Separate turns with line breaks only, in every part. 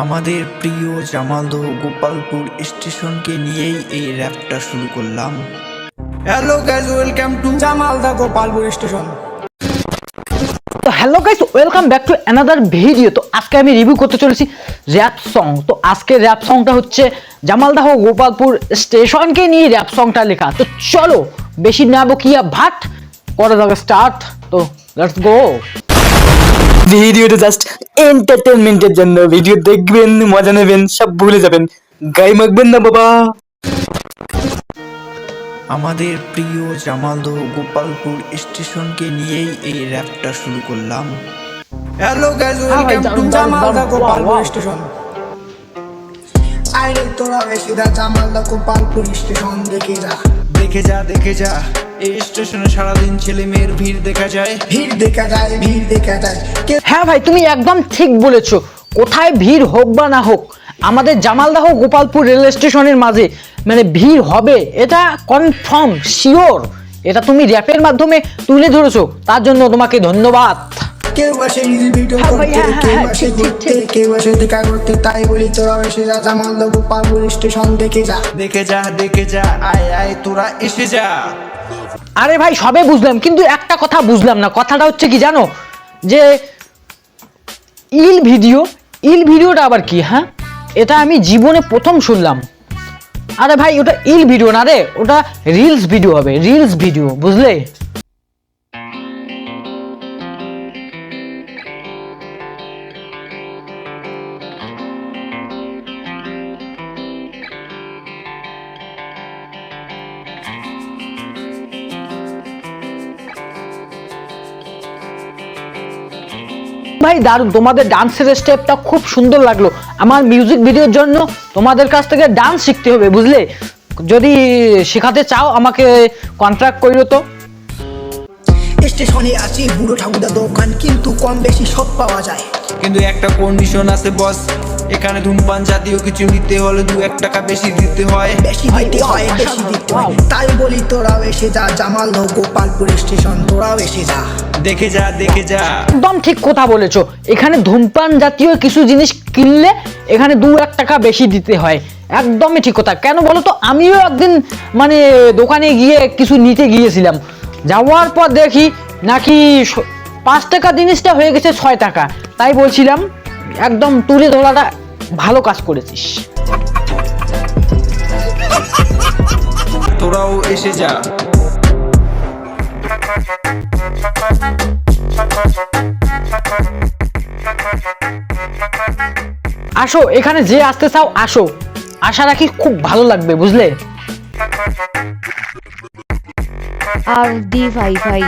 আমাদের প্রিয় জামালদহ গোপালপুর স্টেশনকে নিয়েই এই র্যাপটা শুরু করলাম। Hello guys welcome to
Jamalda Gopalpur station.
তো hello guys welcome back to another video তো আজকে আমি রিভিউ করতে চলেছি র্যাপ সং তো আজকে র্যাপ সংটা হচ্ছে জামালদাহ গোপালপুর স্টেশনকে নিয়ে র্যাপ সংটা লেখা। তো চলো বেশি না বকিয়া ভাট করা যাবে স্টার্ট তো লেটস গো
ভিডিওটা জাস্ট এন্টারটেনমেন্টের জন্য ভিডিও দেখবেন মজা নেবেন সব ভুলে যাবেন গায়ে মাখবেন না বাবা
আমাদের প্রিয় জামালদহ গোপালপুর স্টেশনকে নিয়েই এই র্যাপটা শুরু করলাম হ্যালো
হ্যাঁ
ওয়েলকাম টু
দারুণ, দারুণ,
জামালদা
দারুণ।
গোপালপুর. স্টেশন আরে তোরা বেশিদা জামালদা গোপালপুর স্টেশন দেখে যা
দেখে যা দেখে যা এই স্টেশনে সারাদিন ছেলে মেয়ের ভিড় দেখা যায়।
ভিড় দেখা যায় ভিড় দেখা যায়।
হ্যাঁ ভাই তুমি একদম ঠিক বলেছ। কোথায় ভিড় হোক বা না হোক আমাদের জামালদাহ গোপালপুর রেল স্টেশনের মাঝে মানে ভিড় হবে এটা কনফার্ম শিওর এটা তুমি র্যাপের মাধ্যমে তুলে ধরেছো তার জন্য তোমাকে ধন্যবাদ।
কেউ আসে ভিডিও
হ্যাঁ
করতে
হ্যাঁ,
কেউ
হ্যাঁ,
আসে ঘুরতে কেউ আসে দেখা করতে তাই বলি তোরা বেশি যা জামালদা গোপালপুর স্টেশন দেখে যা।
দেখে যা দেখে যা আয় আয় তোরা এসে যা।
আরে ভাই, সবে বুঝলাম, কিন্তু একটা কথা বুঝলাম না। কথাটা হচ্ছে কি জানো? যে ইল ভিডিও, ইল ভিডিওটা আবার কি হ্যাঁ? এটা আমি জীবনে প্রথম শুনলাম। আরে ভাই, ওটা ইল ভিডিও না রে, ওটা রিলস ভিডিও হবে, রিলস ভিডিও, বুঝলে? ভাই দারুণ। তোমাদের ডান্সের স্টেপটা খুব সুন্দর লাগল। আমার মিউজিক ভিডিওর জন্য তোমাদের কাছ থেকে ডান্স শিখতে হবে বুঝলে? যদি শেখাতে চাও আমাকে কন্ট্রাক্ট করিও তো।
স্টেশনে আছে বুড়ো ঠাকুরদা দোকান কিন্তু কম বেশি সব পাওয়া যায়।
কিন্তু একটা কন্ডিশন আছে বস এখানে ধূমপান জাতীয় কিছু নিতে হলে দু এক টাকা বেশি দিতে হয়।
বেশি দিতে হয় বেশি দিতে হয়। তাই বলি তোরাও এসে যা জামালদহ গোপালপুর স্টেশন তোরাও এসে যা।
দেখে যা দেখে যা।
একদম ঠিক কথা বলেছ। এখানে ধূমপান জাতীয় কিছু জিনিস কিনলে এখানে দু এক টাকা বেশি দিতে হয়। একদমই ঠিক কথা। কেন বলো তো? আমিও একদিন মানে দোকানে গিয়ে কিছু নিতে গিয়েছিলাম। যাওয়ার পর দেখি নাকি পাঁচ টাকা জিনিসটা হয়ে গেছে ছয় টাকা। তাই বলছিলাম একদম তুলে ধরাটা ভালো কাজ করেছিস।
তোরাও এসে যা।
আসো, এখানে যে আসতে চাও, আসো। আশা রাখি খুব ভালো লাগবে, বুঝলে?
আর ডি ওয়াইফাই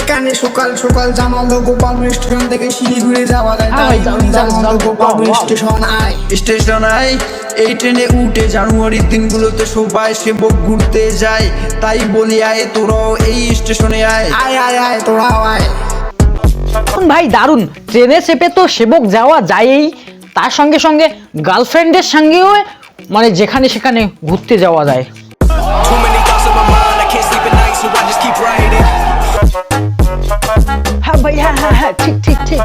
এখানে সকাল সকাল জামালদহ গোপালপুর স্টেশন থেকে শিলিগুড়ি যাওয়া যায়। তাই
যাও, যাও।
স্টেশন আয়
স্টেশন আয় এই ট্রেনে উঠে জানুয়ারির দিনগুলোতে সবাই সেবক ঘুরতে যায়। তাই বলি আয় তোরাও এই স্টেশনে আয়।
আয় আয় আয় তোরাও আয়।
ভাই দারুণ। ট্রেনে চেপে তো সেবক যাওয়া যায়ই। তার সঙ্গে সঙ্গে গার্লফ্রেন্ডের সঙ্গেও মানে যেখানে সেখানে ঘুরতে যাওয়া যায়। হ্যাঁ ভাই হ্যাঁ হ্যাঁ হ্যাঁ ঠিক ঠিক ঠিক।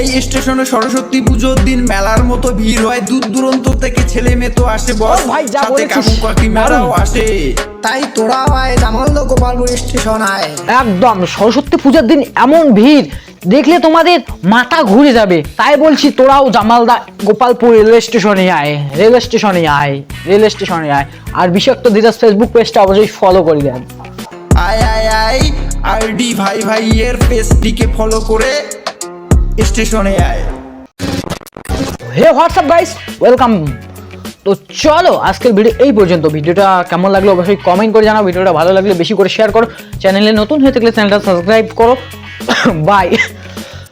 এই স্টেশনে সরস্বতী পুজোর দিন মেলার মতো ভিড় হয়। দূর দূরান্ত থেকে ছেলে মেয়ে তো আসে বস।
ভাই, যা।
কাকু কাকিমারাও আসে।
তাই তোরা আয় জামাল গোপালপুর স্টেশন আয়।
একদম সরস্বতী পূজার দিন এমন ভিড় দেখলে তোমাদের মাথা ঘুরে যাবে। তাই বলছি তোরাও জামালদা গোপালপুর রেল স্টেশনে আয় রেল স্টেশনে আয় রেল স্টেশনে আয়। আর বিষাক্ত ধীরাজ ফেসবুক পেজটা অবশ্যই ফলো করে দেন।
আয় আয় আয় আরডি ভাই ভাই এর পেজটিকে ফলো করে স্টেশনে আয়।
হে হোয়াটসঅ্যাপ গাইস ওয়েলকাম তো চলো আজকের ভিডিও এই পর্যন্ত। ভিডিওটা কেমন লাগল অবশ্যই কমেন্ট করে জানাও। ভিডিওটা ভালো লাগলে বেশি করে শেয়ার করো। চ্যানেলে নতুন হয়ে থাকলে চ্যানেলটা সাবস্ক্রাইব করো। bye.